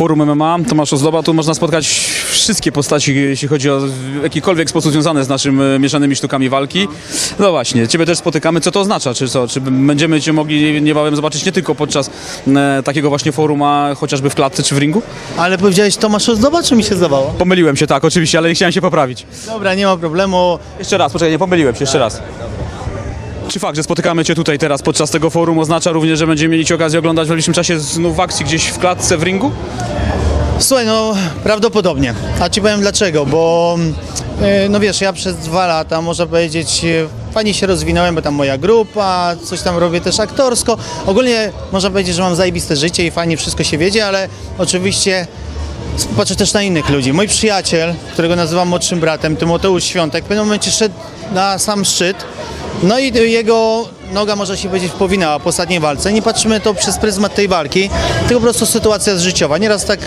Forum MMA, Tomasz Ozdoba, tu można spotkać wszystkie postaci, jeśli chodzi o w jakikolwiek sposób związane z naszymi mieszanymi sztukami walki. No właśnie, Ciebie też spotykamy. Co to oznacza? Czy co? Czy będziemy Cię mogli niebawem zobaczyć nie tylko podczas e, takiego właśnie forum, a chociażby w klatce czy w ringu? Ale powiedziałeś Tomasz Ozdoba, czy mi się zdawało? Pomyliłem się, tak, oczywiście, ale nie chciałem się poprawić. Dobra, nie ma problemu. Jeszcze raz, poczekaj, nie pomyliłem się, jeszcze raz. Czy fakt, że spotykamy Cię tutaj teraz podczas tego forum oznacza również, że będziemy mieli okazję oglądać w najbliższym czasie znów akcji gdzieś w klatce w ringu? Słuchaj, no prawdopodobnie. A ci powiem dlaczego, bo e, no wiesz, ja przez dwa lata, można powiedzieć, e, fajnie się rozwinąłem, bo tam moja grupa, coś tam robię też aktorsko. Ogólnie można powiedzieć, że mam zajebiste życie i fajnie wszystko się wiedzie, ale oczywiście patrzę też na innych ludzi. Mój przyjaciel, którego nazywam młodszym bratem, Tymoteusz Świątek, w pewnym momencie szedł na sam szczyt, no i jego noga, można się powiedzieć, powinęła po ostatniej walce. Nie patrzymy to przez pryzmat tej walki, tylko po prostu sytuacja życiowa. Nieraz tak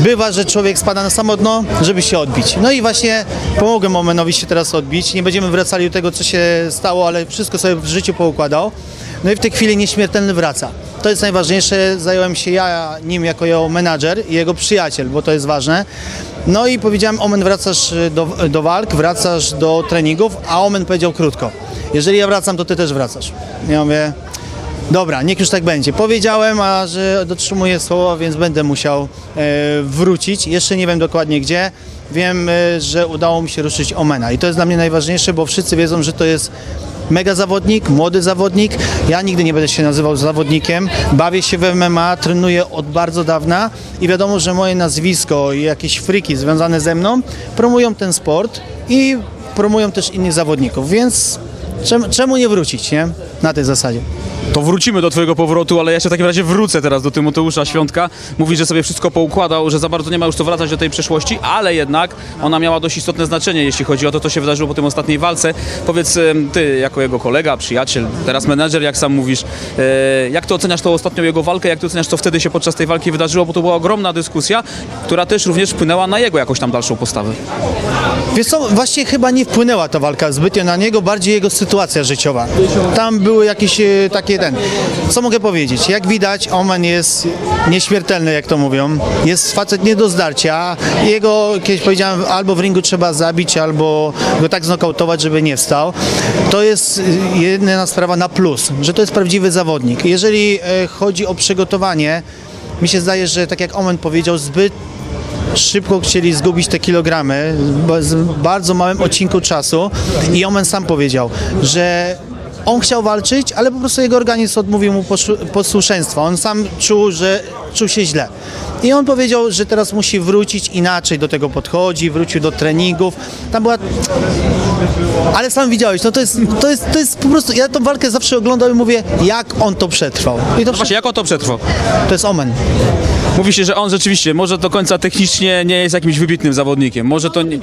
bywa, że człowiek spada na samo dno, żeby się odbić. No i właśnie pomogłem Omenowi się teraz odbić. Nie będziemy wracali do tego, co się stało, ale wszystko sobie w życiu poukładał. No i w tej chwili nieśmiertelny wraca. To jest najważniejsze. Zająłem się ja nim jako jego menadżer i jego przyjaciel, bo to jest ważne. No i powiedziałem, Omen, wracasz do, do walk, wracasz do treningów, a Omen powiedział krótko. Jeżeli ja wracam, to ty też wracasz. Ja mówię, dobra, niech już tak będzie. Powiedziałem, a że dotrzymuję słowa, więc będę musiał e, wrócić. Jeszcze nie wiem dokładnie gdzie. Wiem, e, że udało mi się ruszyć Omena i to jest dla mnie najważniejsze, bo wszyscy wiedzą, że to jest mega zawodnik, młody zawodnik. Ja nigdy nie będę się nazywał zawodnikiem. Bawię się w MMA, trenuję od bardzo dawna i wiadomo, że moje nazwisko i jakieś friki związane ze mną promują ten sport i promują też innych zawodników, więc czemu, czemu nie wrócić, nie? Na tej zasadzie. To wrócimy do Twojego powrotu, ale ja jeszcze w takim razie wrócę teraz do Tymoteusza Świątka. Mówi, że sobie wszystko poukładał, że za bardzo nie ma już co wracać do tej przeszłości, ale jednak ona miała dość istotne znaczenie, jeśli chodzi o to, co się wydarzyło po tym ostatniej walce. Powiedz Ty, jako jego kolega, przyjaciel, teraz menedżer, jak sam mówisz, e, jak Ty oceniasz tą ostatnią jego walkę, jak Ty oceniasz, co wtedy się podczas tej walki wydarzyło, bo to była ogromna dyskusja, która też również wpłynęła na jego jakąś tam dalszą postawę. Wiesz co, właśnie chyba nie wpłynęła ta walka zbytnio na niego, bardziej jego sytuacja życiowa. Tam były jakieś e, takie ten. Co mogę powiedzieć? Jak widać, Omen jest nieśmiertelny, jak to mówią. Jest facet nie do zdarcia. Jego, kiedyś powiedziałem, albo w ringu trzeba zabić, albo go tak znokautować, żeby nie wstał. To jest e, jedyna sprawa na plus, że to jest prawdziwy zawodnik. Jeżeli e, chodzi o przygotowanie, mi się zdaje, że tak jak Omen powiedział, zbyt szybko chcieli zgubić te kilogramy w bardzo małym odcinku czasu i Omen sam powiedział, że on chciał walczyć, ale po prostu jego organizm odmówił mu posłuszeństwa. On sam czuł, że czuł się źle. I on powiedział, że teraz musi wrócić inaczej do tego podchodzi, wrócił do treningów. Tam była ale sam widziałeś, no to jest, to jest, to jest po prostu, ja tą walkę zawsze oglądam i mówię, jak on to przetrwał. I to, Właśnie, jak on to przetrwał? to jest Omen. Mówi się, że on rzeczywiście może do końca technicznie nie jest jakimś wybitnym zawodnikiem. Może to nie...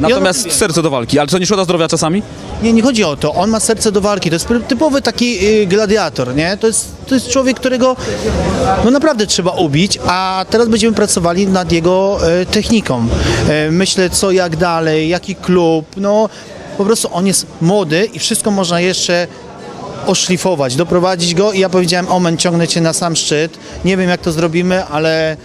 Natomiast serce do walki, ale co nie szkoda zdrowia czasami? Nie, nie chodzi o to. On ma serce do walki. To jest typowy taki y, gladiator, nie? To jest, to jest człowiek, którego no naprawdę trzeba ubić, a teraz będziemy pracowali nad jego y, techniką. Y, myślę, co, jak dalej, jaki klub. No, po prostu on jest młody i wszystko można jeszcze oszlifować, doprowadzić go i ja powiedziałem, Omen, ciągnę cię na sam szczyt. Nie wiem, jak to zrobimy, ale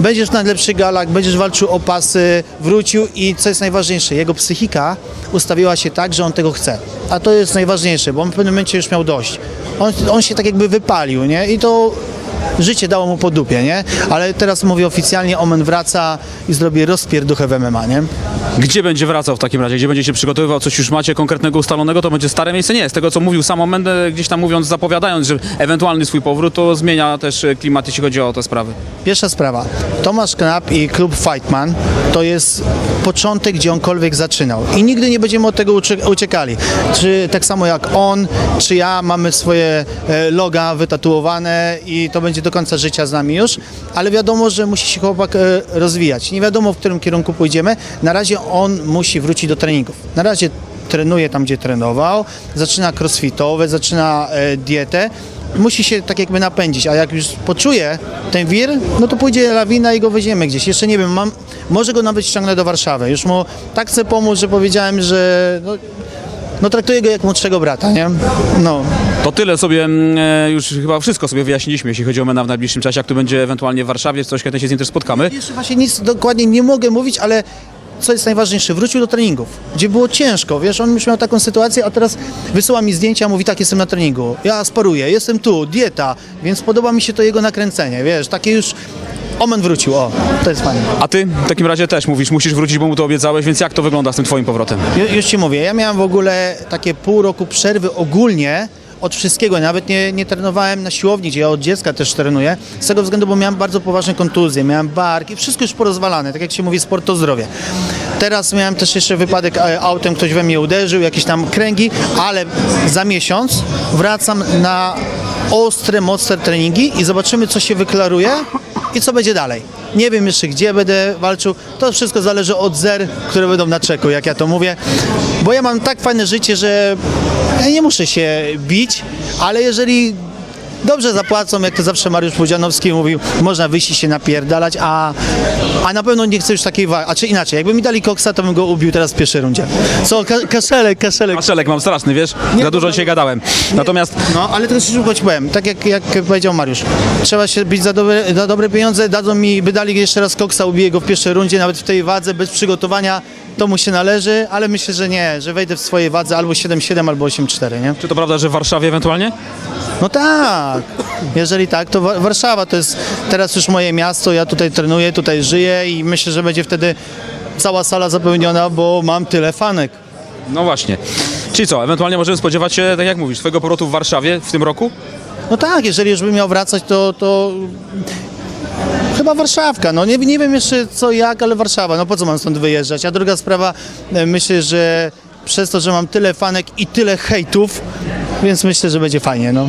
będziesz w najlepszych galach, będziesz walczył o pasy, wrócił i co jest najważniejsze, jego psychika ustawiła się tak, że on tego chce. A to jest najważniejsze, bo on w pewnym momencie już miał dość. On, on się tak jakby wypalił, nie? I to życie dało mu po dupie, nie? Ale teraz mówię oficjalnie, Omen wraca i zrobi rozpierduchę w MMA, nie? Gdzie będzie wracał w takim razie? Gdzie będzie się przygotowywał? Coś już macie konkretnego ustalonego? To będzie stare miejsce? Nie, z tego co mówił sam Omen, e, gdzieś tam mówiąc, zapowiadając, że ewentualny swój powrót, to zmienia też e, klimat, jeśli chodzi o te sprawy. Pierwsza sprawa. Tomasz Knap i klub Fightman to jest początek, gdzie onkolwiek zaczynał. I nigdy nie będziemy od tego ucie- uciekali. Czy tak samo jak on, czy ja mamy swoje e, loga wytatuowane i to będzie do końca życia z nami już, ale wiadomo, że musi się chłopak e, rozwijać. Nie wiadomo, w którym kierunku pójdziemy. Na razie on musi wrócić do treningów. Na razie trenuje tam, gdzie trenował, zaczyna crossfitowe, zaczyna e, dietę musi się tak jakby napędzić, a jak już poczuje ten wir, no to pójdzie lawina i go weźmiemy gdzieś. Jeszcze nie wiem, mam, może go nawet ściągnę do Warszawy. Już mu tak chcę pomóc, że powiedziałem, że no, no traktuję go jak młodszego brata, nie? No, To tyle sobie mm, e, już chyba wszystko sobie wyjaśniliśmy, jeśli chodzi o Mena w najbliższym czasie. Jak tu będzie ewentualnie w Warszawie, coś chętnie się z nim też spotkamy. Jeszcze właśnie nic dokładnie nie mogę mówić, ale co jest najważniejsze, wrócił do treningów, gdzie było ciężko, wiesz, on już miał taką sytuację, a teraz wysyła mi zdjęcia, mówi tak, jestem na treningu, ja sparuję, jestem tu, dieta, więc podoba mi się to jego nakręcenie, wiesz, takie już, omen wrócił, o, to jest fajne. A ty w takim razie też mówisz, musisz wrócić, bo mu to obiecałeś, więc jak to wygląda z tym twoim powrotem? Ju, już ci mówię, ja miałem w ogóle takie pół roku przerwy ogólnie od wszystkiego, nawet nie, nie trenowałem na siłowni, gdzie ja od dziecka też trenuję, z tego względu, bo miałem bardzo poważne kontuzje, miałem bark i wszystko już porozwalane, tak jak się mówi, sport to zdrowie. Teraz miałem też jeszcze wypadek e, autem, ktoś we mnie uderzył, jakieś tam kręgi, ale za miesiąc wracam na ostre, mocne treningi i zobaczymy, co się wyklaruje i co będzie dalej. Nie wiem jeszcze, gdzie będę walczył. To wszystko zależy od zer, które będą na czeku, jak ja to mówię. Bo ja mam tak fajne życie, że ja nie muszę się bić, ale jeżeli dobrze zapłacą, jak to zawsze Mariusz Pudzianowski mówił, można wyjść i się napierdalać, a, a na pewno nie chcę już takiej walki. A czy inaczej, jakby mi dali koksa, to bym go ubił teraz w pierwszej rundzie. Co, ka- kaszelek, kaszelek. Maszelek mam straszny, wiesz? Za dużo dzisiaj gadałem. Natomiast No, ale też szybko ci powiem, tak jak, jak powiedział Mariusz, trzeba się bić za dobre, za dobre pieniądze, dadzą mi, by dali jeszcze raz koksa, ubiję go w pierwszej rundzie, nawet w tej wadze, bez przygotowania, to mu się należy, ale myślę, że nie, że wejdę w swojej wadze albo 7-7, albo 8-4, nie? czy to prawda, że w Warszawie ewentualnie? No tak, jeżeli tak, to Wa- Warszawa to jest teraz już moje miasto, ja tutaj trenuję, tutaj żyję i myślę, że będzie wtedy cała sala zapełniona, bo mam tyle fanek. No właśnie. Czyli co, ewentualnie możemy spodziewać się, tak jak mówisz, twojego powrotu w Warszawie w tym roku? No tak, jeżeli już bym miał wracać, to, to chyba Warszawka. No nie, nie wiem jeszcze co jak, ale Warszawa. No po co mam stąd wyjeżdżać? A druga sprawa, e, myślę, że przez to, że mam tyle fanek i tyle hejtów, więc myślę, że będzie fajnie, no.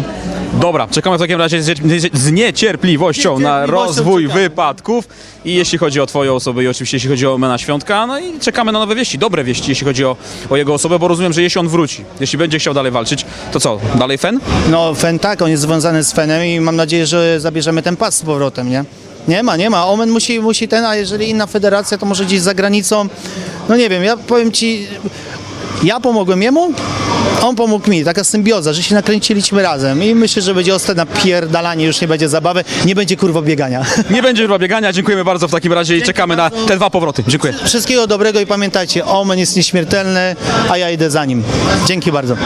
Dobra, czekamy w takim razie z, z niecierpliwością na rozwój wypadków i jeśli chodzi o twoją osobę i oczywiście jeśli chodzi o Mena Świątka, no i czekamy na nowe wieści, dobre wieści, jeśli chodzi o, o jego osobę, bo rozumiem, że jeśli on wróci, jeśli będzie chciał dalej walczyć, to co, dalej Fen? No Fen tak, on jest związany z Fenem i mam nadzieję, że zabierzemy ten pas z powrotem, nie? Nie ma, nie ma. Omen musi, musi ten, a jeżeli inna federacja, to może gdzieś za granicą. No nie wiem, ja powiem ci, ja pomogłem jemu, on pomógł mi, taka symbioza, że się nakręciliśmy razem i myślę, że będzie ostatnie napierdalanie, już nie będzie zabawy, nie będzie kurwa biegania. Nie będzie chyba biegania, dziękujemy bardzo w takim razie i czekamy na te dwa powroty. Dziękuję. Wszystkiego dobrego i pamiętajcie, Omen jest nieśmiertelny, a ja idę za nim. Dzięki bardzo.